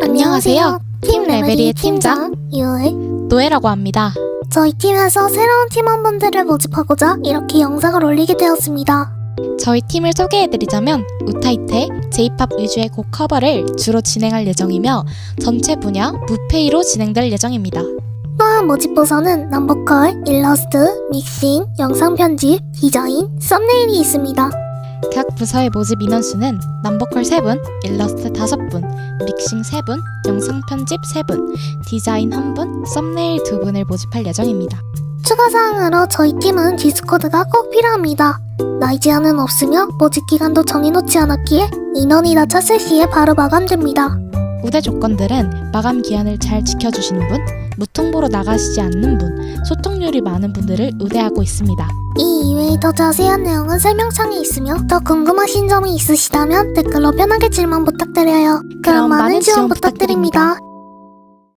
안녕하세요. 팀 레벨리의 팀장 유의 노예라고 합니다. 저희 팀에서 새로운 팀원분들을 모집하고자 이렇게 영상을 올리게 되었습니다. 저희 팀을 소개해드리자면 우타이테, J-팝 위주의 곡 커버를 주로 진행할 예정이며 전체 분야 무페이로 진행될 예정입니다. 또한 모집 부서는 남보컬, 일러스트, 믹싱, 영상 편집, 디자인, 썸네일이 있습니다. 각 부서의 모집 인원수는 남보컬 3분, 일러스트 5분, 믹싱 3분, 영상 편집 3분, 디자인 1분, 썸네일 2분을 모집할 예정입니다. 추가 사항으로 저희 팀은 디스코드가 꼭 필요합니다. 나이 제한은 없으며 모집 기간도 정해놓지 않았기에 인원이 다 찼을 시에 바로 마감됩니다. 우대 조건들은 마감 기한을 잘 지켜주시는 분, 무통보로 나가시지 않는 분, 소통률이 많은 분들을 우대하고 있습니다. 이 이외의 더 자세한 내용은 설명창에 있으며 더 궁금하신 점이 있으시다면 댓글로 편하게 질문 부탁드려요. 그럼 많은 지원 부탁드립니다.